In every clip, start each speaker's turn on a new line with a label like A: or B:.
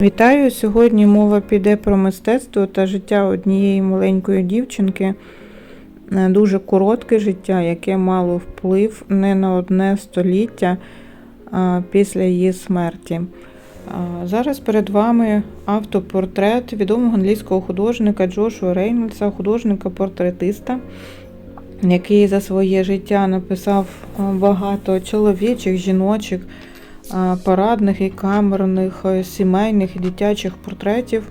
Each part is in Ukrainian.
A: Вітаю! Сьогодні мова піде про мистецтво та життя однієї маленької дівчинки. Е, Дуже коротке життя, яке мало вплив не на одне століття після її смерті. Зараз перед вами автопортрет відомого англійського художника Джошуа Рейнольдса, художника-портретиста, який за своє життя написав багато чоловічих, жіночих, парадних і камерних, е, сімейних і дитячих портретів,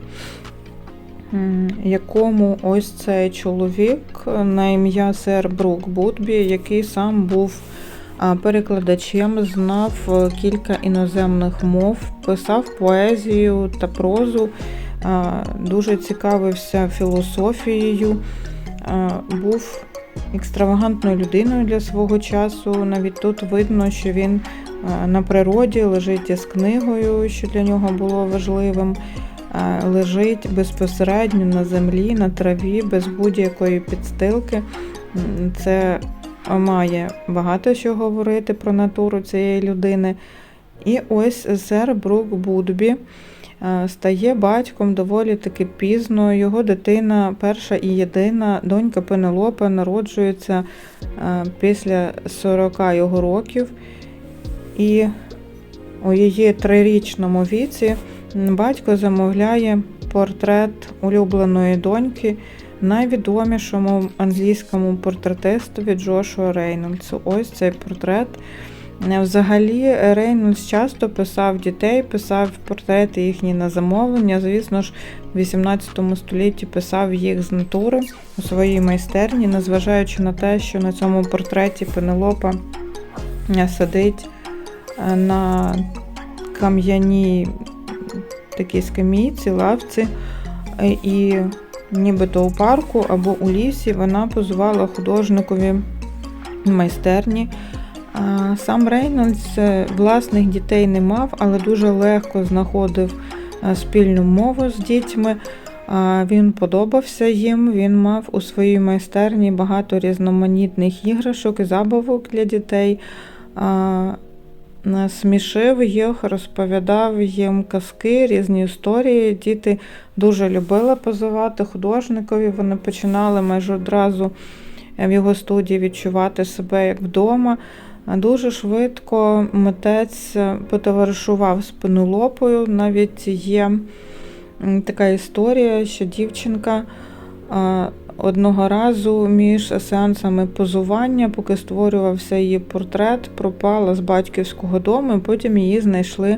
A: якому ось цей чоловік на ім'я сер Брук Бутбі, який сам був перекладачем, знав е, кілька іноземних мов, писав поезію та прозу, дуже цікавився філософією, був екстравагантною людиною для свого часу. Навіть тут видно, що він е, на природі лежить із книгою, що для нього було важливим. е, Лежить безпосередньо на землі, на траві, без будь-якої підстилки. Це має багато що говорити про натуру цієї людини. І ось сер Брук Будбі стає батьком доволі таки пізно. Його дитина, перша і єдина донька Пенелопа, народжується е, після 40 його років. І у її трирічному віці батько замовляє портрет улюбленої доньки найвідомішому англійському портретистові Джошуа Рейнольдсу. Ось цей портрет. Взагалі, Рейнольдс часто писав дітей, писав портрети їхні на замовлення. Звісно ж, в 18 столітті писав їх з натури у своїй майстерні, незважаючи на те, що на цьому портреті Пенелопа е, сидить е, на кам'яній такій скамійці, лавці, і нібито у парку або у лісі вона позувала художникові майстерні. Сам Рейнольдс е, власних дітей не мав, але дуже легко знаходив е, спільну мову з дітьми. Він подобався їм, він мав у своїй майстерні багато різноманітних іграшок і забавок для дітей. Смішив їх, розповідав їм казки, різні історії. Діти дуже любили позивати художникові. Вони починали майже одразу е, в його студії відчувати себе як вдома. Дуже швидко митець потоваришував з Пенелопою. Навіть є така історія, що дівчинка одного разу між сеансами позування, поки створювався її портрет, пропала з батьківського дому, і потім її знайшли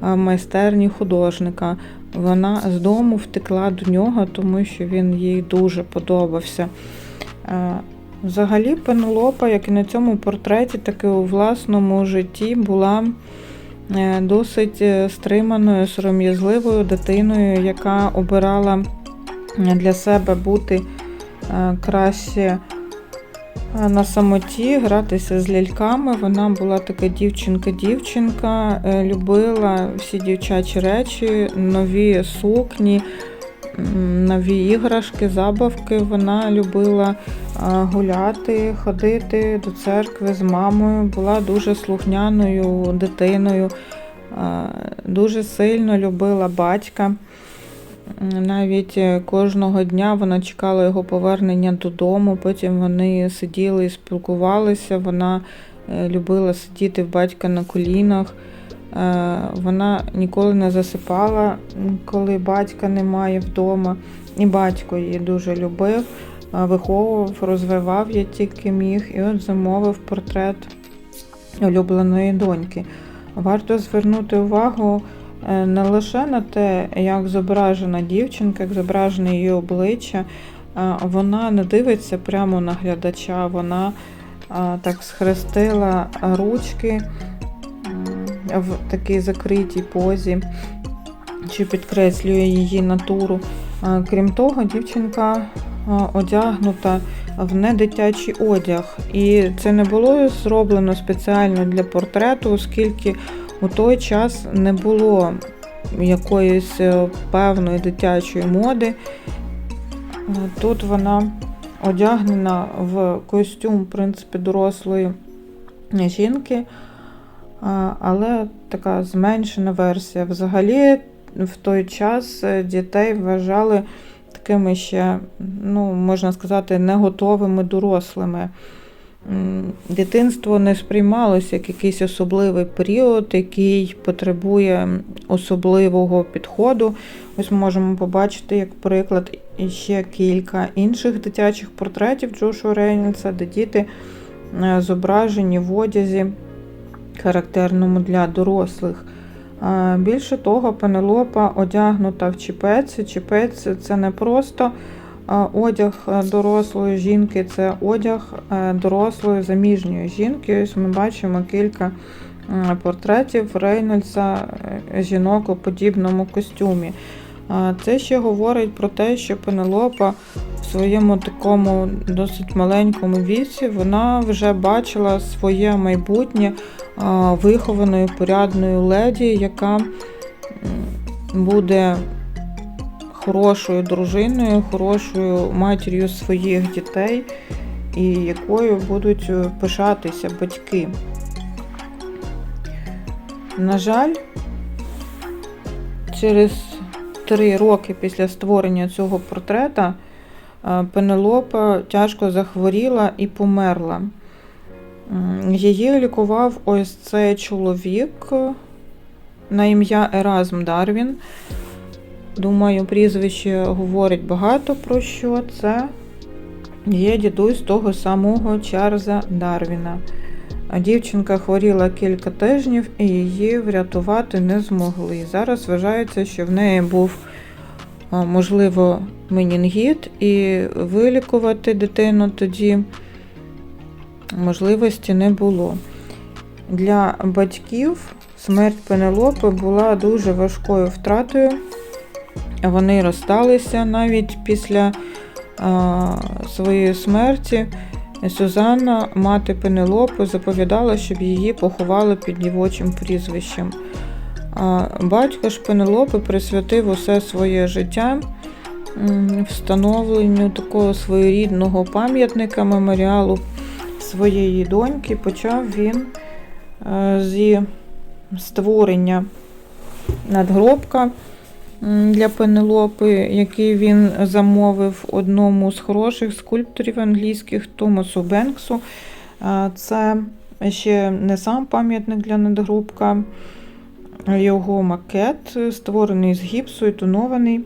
A: в майстерні художника. Вона з дому втекла до нього, тому що він їй дуже подобався. Взагалі, Пенелопа, як і на цьому портреті, так і у власному житті була е, досить е, стриманою, сором'язливою дитиною, яка обирала для себе бути е, краще е, на самоті, гратися з ляльками. Вона була така дівчинка-дівчинка, е, любила всі дівчачі речі, нові сукні, нові іграшки, забавки. Вона любила гуляти, ходити до церкви з мамою, була дуже слухняною дитиною, дуже сильно любила батька. Навіть е, кожного дня вона чекала його повернення додому, потім вони сиділи і спілкувалися. Вона е, любила сидіти в батька на колінах. Е, Вона ніколи не засипала, коли батька немає вдома. І батько її дуже любив, е, виховував, розвивав я тільки міг, і от замовив портрет улюбленої доньки. Варто звернути увагу е, не лише на те, як зображена дівчинка, як зображене її обличчя. Вона не дивиться прямо на глядача, вона так схрестила ручки в такій закритій позі, що підкреслює її натуру. Крім того, дівчинка одягнута в недитячий одяг. І це не було зроблено спеціально для портрету, оскільки у той час не було якоїсь е, певної дитячої моди. Тут вона одягнена в костюм, в принципі, дорослої жінки, але така зменшена версія. Взагалі в той час е, дітей вважали такими ще, ну, можна сказати, не готовими дорослими. Дитинство не сприймалося як якийсь особливий період, який потребує особливого підходу. Ось ми можемо побачити, як приклад, ще кілька інших дитячих портретів Джошуа Рейнольдса, де діти е, зображені в одязі, характерному для дорослих. Е, Більше того, Пенелопа одягнута в чіпець. Чіпець це не просто е, одяг е, дорослої жінки, це одяг е, дорослої заміжньої жінки. Ось ми бачимо кілька портретів Рейнольдса е, жінок у подібному костюмі. Е, Це ще говорить про те, що Пенелопа в своєму такому досить маленькому віці вона вже бачила своє майбутнє вихованою порядною леді, яка буде хорошою дружиною, хорошою матір'ю своїх дітей, і якою будуть е, пишатися батьки. На жаль, через три роки після створення цього портрета е, Пенелопа тяжко захворіла і померла. Її лікував ось цей чоловік на ім'я Еразм Дарвін. Думаю, прізвище говорить багато про що. Це є дідусь того самого Чарльза Дарвіна. Дівчинка хворіла кілька тижнів і її врятувати не змогли. Зараз вважається, що в неї був можливо менінгіт, і вилікувати дитину тоді можливості не було. Для батьків смерть Пенелопи була дуже важкою втратою. Вони розсталися навіть після а, своєї смерті. Сюзанна, мати Пенелопи, заповідала, щоб її поховали під дівочим прізвищем. А батько ж Пенелопи присвятив усе своє життя встановленню такого своєрідного пам'ятника меморіалу своєї доньки. Почав він е, зі створення надгробка для Пенелопи, який він замовив одному з хороших скульпторів англійських Томасу Бенксу. Це ще не сам пам'ятник для надгробка, його макет, створений з гіпсу і тонований.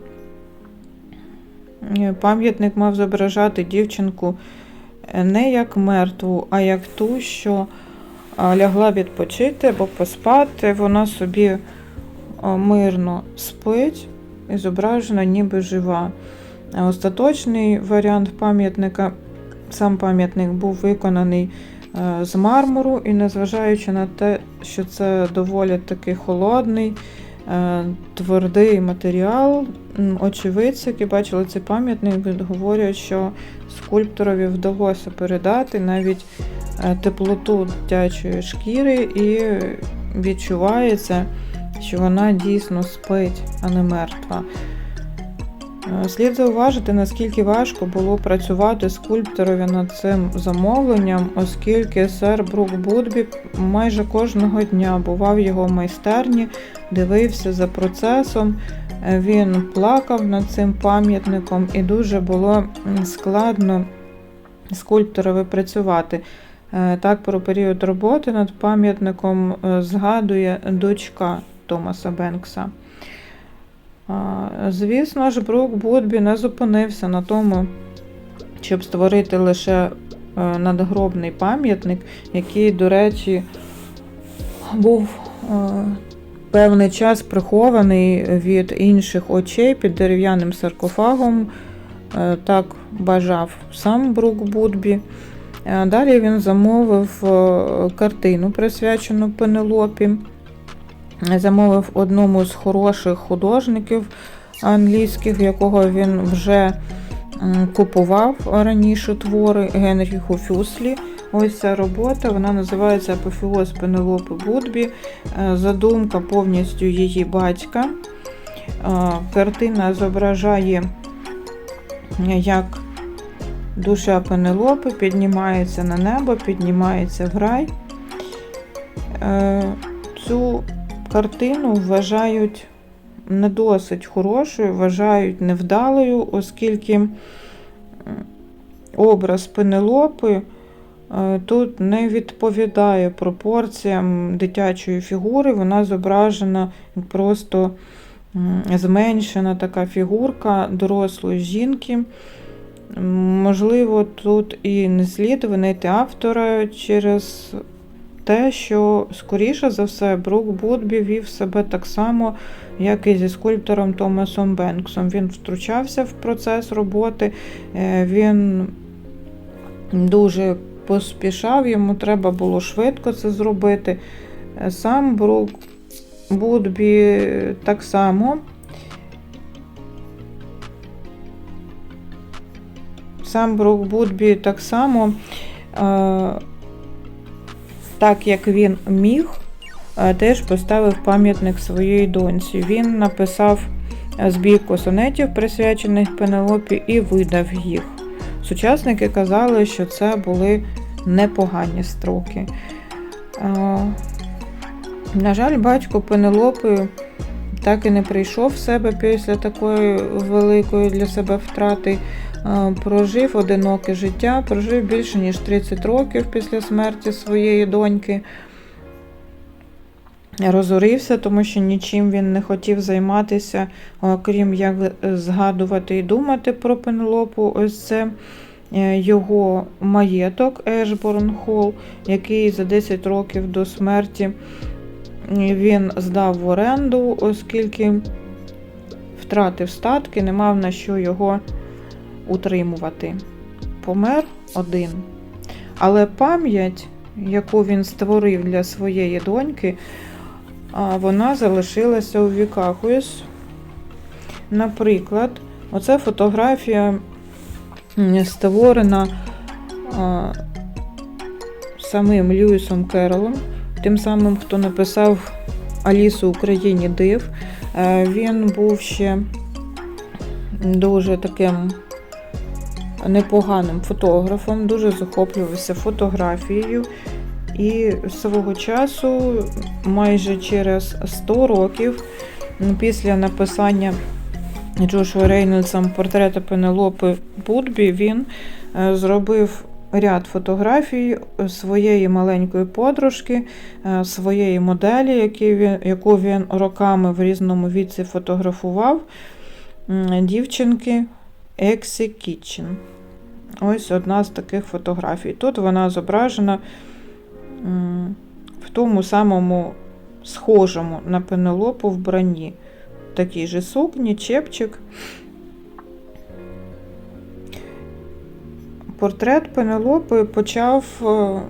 A: Е, Пам'ятник мав зображати дівчинку не як мертву, а як ту, що лягла відпочити або поспати. Вона собі мирно спить і зображена ніби жива. Остаточний варіант пам'ятника, сам пам'ятник був виконаний е, з мармуру, і незважаючи на те, що це доволі таки холодний, твердий матеріал, очевидці, які бачили цей пам'ятник, говорять, що скульпторові вдалося передати навіть е, теплоту дитячої шкіри, і відчувається, що вона дійсно спить, а не мертва. Е, Слід зауважити, наскільки важко було працювати скульпторові над цим замовленням, оскільки сер Брук Будбі майже кожного дня бував в його майстерні, дивився за процесом. Е, Він плакав над цим пам'ятником, і дуже було складно скульпторові працювати. Е, Так, про період роботи над пам'ятником згадує дочка Томаса Бенкса. Звісно ж, Брук Будбі не зупинився на тому, щоб створити лише е, надгробний пам'ятник, який, до речі, був е, певний час прихований від інших очей під дерев'яним саркофагом. Е, Так бажав сам Брук Будбі. Далі він замовив картину, присвячену Пенелопі замовив одному з хороших художників англійських, якого він вже купував раніше твори Генріху Фюслі. Ось ця робота, вона називається Апофеоз Пенелопи Будбі. Е, Задумка повністю її батька. Е, Картина зображає, як душа Пенелопи піднімається на небо, піднімається в рай. Е, Цю картину вважають не досить хорошою, вважають невдалою, оскільки образ Пенелопи е, тут не відповідає пропорціям дитячої фігури. Вона зображена просто зменшена така фігурка дорослої жінки. Можливо, тут і не слід винити автора через те, що, скоріше за все, Брук Будбі вів себе так само, як і зі скульптором Томасом Бенксом. Він втручався в процес роботи, е, він дуже поспішав, йому треба було швидко це зробити. Е, Сам Брук Будбі так само. Сам Брук Будбі так само, е, так як він міг, е, теж поставив пам'ятник своїй доньці. Він написав е, збірку сонетів, присвячених Пенелопі, і видав їх. Сучасники казали, що це були непогані строки. Е, На жаль, батько Пенелопи так і не прийшов в себе після такої великої для себе втрати. Е, Прожив одиноке життя, прожив більше ніж 30 років після смерті своєї доньки. Розорився, тому що нічим він не хотів займатися, окрім як згадувати і думати про Пенелопу. Ось це е, його маєток Ешборн Холл, який за 10 років до смерті він здав в оренду, оскільки втратив статки, не мав на що його утримувати. Помер один. Але пам'ять, яку він створив для своєї доньки, вона залишилася у віках. Ось, наприклад, оця фотографія створена самим Льюісом Керолом, тим самим, хто написав Алісу Україні див. Е, Він був ще дуже таким непоганим фотографом, дуже захоплювався фотографією. І свого часу, майже через 100 років після написання Джошуа Рейнольдсом портрета Пенелопи Будбі, він е, зробив ряд фотографій своєї маленької подружки, е, своєї моделі, яку він роками в різному віці фотографував, дівчинки Ексі Кітчен. Ось одна з таких фотографій. Тут вона зображена в тому самому схожому на пенелопу вбранні. Такій же сукні, чепчик. Портрет Пенелопи почав е,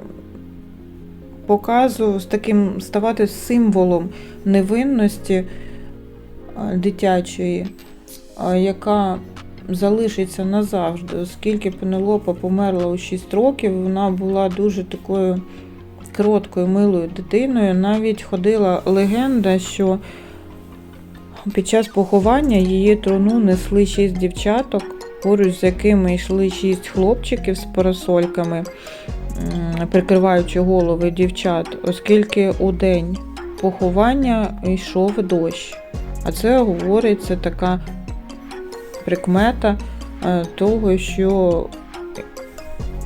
A: показу з таким ставати символом невинності е, дитячої, е, яка залишиться назавжди, оскільки Пенелопа померла у 6 років, вона була дуже такою короткою, милою дитиною. Навіть ходила легенда, що під час поховання її труну несли 6 дівчаток, поруч з якими йшли 6 хлопчиків з парасольками, прикриваючи голови дівчат, оскільки у день поховання йшов дощ. А це говориться така прикмета е, того, що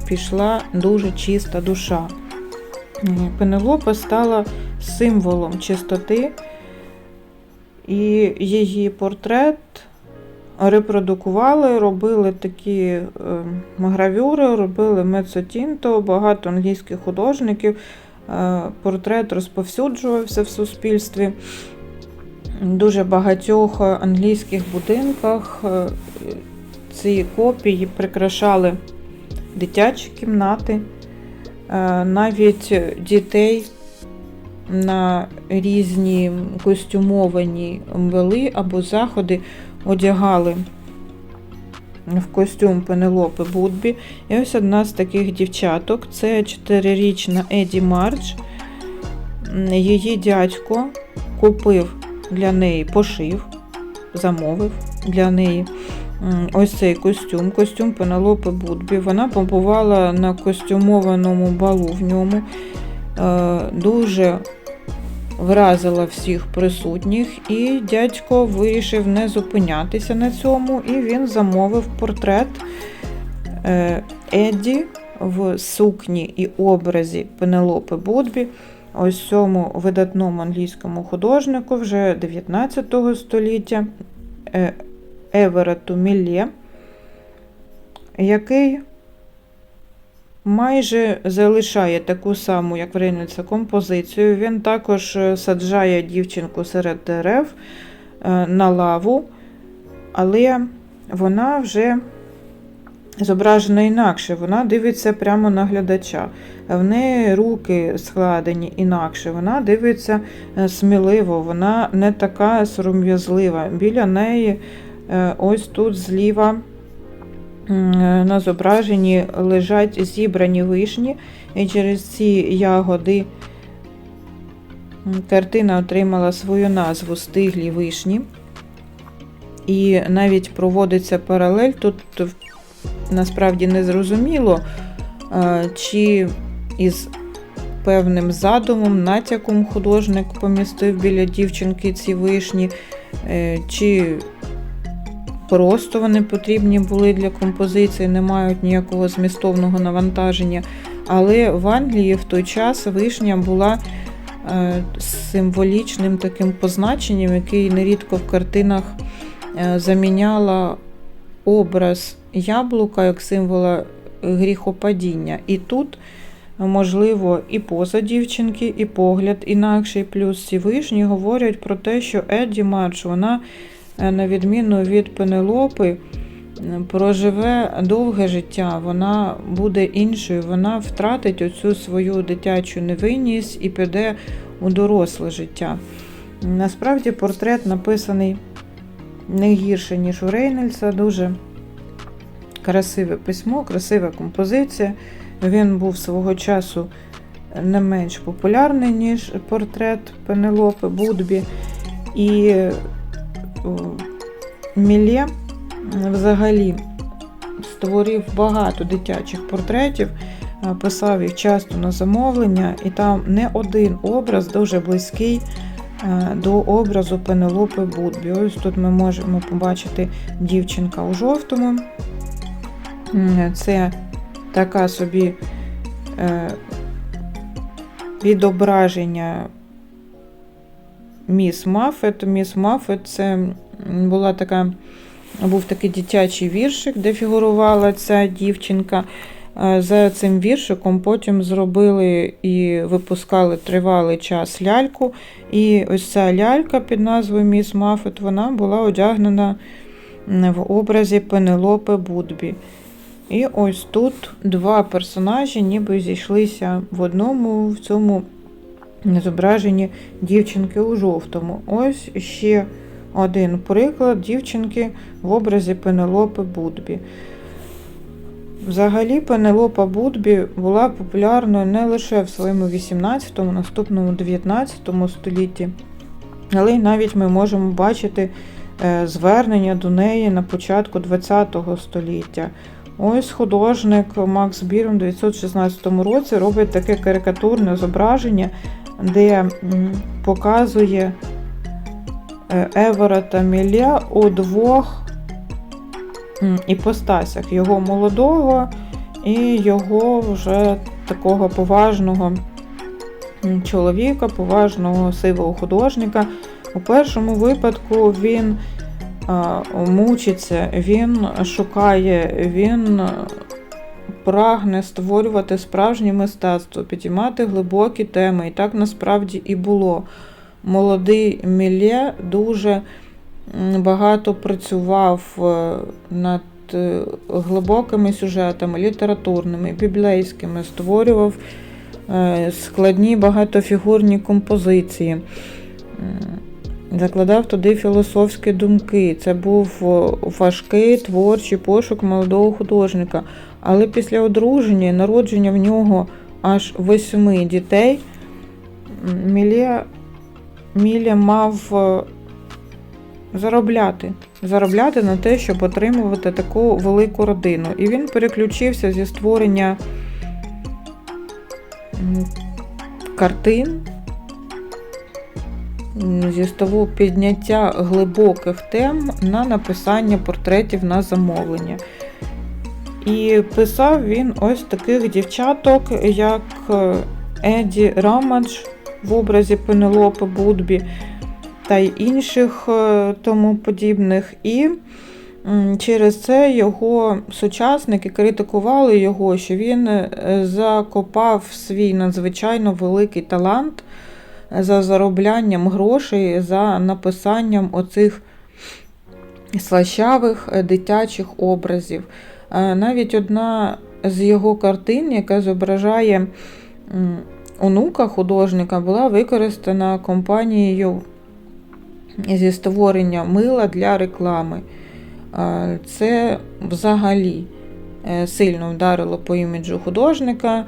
A: пішла дуже чиста душа. Пенелопа стала символом чистоти, і її портрет репродукували, робили такі е, гравюри, робили мецотінто, багато англійських художників. Е, Портрет розповсюджувався в суспільстві. Дуже багатьох англійських будинках е, ці копії прикрашали дитячі кімнати, Е, навіть дітей на різні костюмовані вели або заходи одягали в костюм Пенелопи Будбі. І ось одна з таких дівчаток це 4-річна Еді Мардж. Її дядько купив для неї, пошив, замовив для неї ось цей костюм, костюм Пенелопи Будбі. Вона побувала на костюмованому балу в ньому. Е, Дуже вразила всіх присутніх, і дядько вирішив не зупинятися на цьому, і він замовив портрет е, Едді в сукні і образі Пенелопи Будбі. Ось цьому видатному англійському художнику вже 19 століття е, Еверету Міллє, який майже залишає таку саму, як в Рейнольдса, композицію. Він також е, саджає дівчинку серед дерев е, на лаву, але вона вже зображена інакше. Вона дивиться прямо на глядача. В неї руки складені інакше. Вона дивиться е, сміливо, вона не така сором'язлива. Біля неї е, ось тут зліва е, на зображенні лежать зібрані вишні, і через ці ягоди картина отримала свою назву Стиглі вишні. І навіть проводиться паралель. Тут насправді не зрозуміло, чи із певним задумом, натяком художник помістив біля дівчинки ці вишні, е, чи просто вони потрібні були для композиції, не мають ніякого змістовного навантаження. Але в Англії в той час вишня була е, символічним таким позначенням, який нерідко в картинах е, заміняла образ яблука як символа гріхопадіння. І тут, можливо, і поза дівчинки, і погляд інакший, плюс ці вишні говорять про те, що Едді Марч, вона, е, на відміну від Пенелопи, проживе довге життя, вона буде іншою, вона втратить оцю свою дитячу невинність і піде у доросле життя. Насправді портрет написаний не гірше, ніж у Рейнольдса, дуже красиве письмо, красива композиція. Він був свого часу не менш популярний, ніж портрет Пенелопи Будбі. І Мілє взагалі створив багато дитячих портретів, писав їх часто на замовлення, і там не один образ дуже близький до образу Пенелопи Будбі. Ось тут ми можемо побачити дівчинка у жовтому. Це така собі е, відображення Міс Маффет. Міс Маффет це була така, був такий дитячий віршик, де фігурувала ця дівчинка. Е, За цим віршиком потім зробили і випускали тривалий час ляльку. І ось ця лялька під назвою Міс Маффет, вона була одягнена в образі Пенелопи Будбі. І ось тут два персонажі ніби зійшлися в одному в цьому зображенні дівчинки у жовтому. Ось ще один приклад дівчинки в образі Пенелопи Будбі. Взагалі, Пенелопа Будбі була популярною не лише в своєму 18-му, наступному 19 столітті, але й навіть ми можемо бачити е, звернення до неї на початку 20 століття. Ось художник Макс Бірн у 1916 році робить таке карикатурне зображення, де показує е, Еверета Мілля у двох іпостасях: його молодого і його вже такого поважного чоловіка, поважного сивого художника. У першому випадку він мучиться, він шукає, він прагне створювати справжнє мистецтво, підіймати глибокі теми. І так насправді і було. Молодий Мілє дуже багато працював е, над е, глибокими сюжетами, літературними, біблейськими, створював е, складні багатофігурні композиції. Закладав туди філософські думки. Це був важкий творчий пошук молодого художника. Але після одруження і народження в нього аж восьми дітей, Міля мав е, заробляти. Заробляти на те, щоб отримувати таку велику родину. І він переключився зі створення картин зі столу підняття глибоких тем на написання портретів на замовлення. І писав він ось таких дівчаток, як е, Еді Рамадж в образі Пенелопи Будбі та й інших е, тому подібних. І через це його сучасники критикували його, що він е, закопав свій надзвичайно великий талант за зароблянням грошей, за написанням оцих слащавих е, дитячих образів. Е, Навіть одна з його картин, яка зображає онука художника, була використана компанією зі створення мила для реклами. Е, Це взагалі е, сильно вдарило по іміджу художника. Е,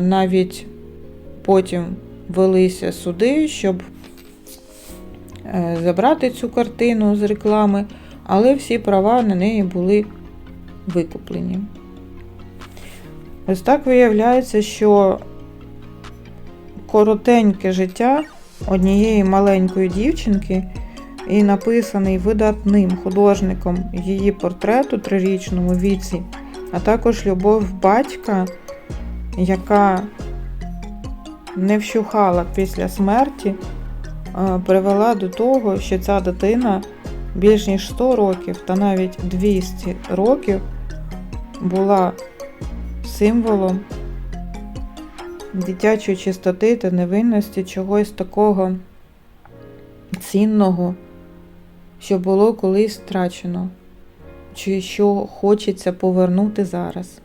A: Навіть потім велися суди, щоб забрати цю картину з реклами, але всі права на неї були викуплені. Ось так виявляється, що коротеньке життя однієї маленької дівчинки і написаний видатним художником її портрет у трирічному віці, а також любов батька, яка не вщухала після смерті, е, привела до того, що ця дитина більш ніж 100 років та навіть 200 років була символом дитячої чистоти та невинності чогось такого цінного, що було колись втрачено, чи що хочеться повернути зараз.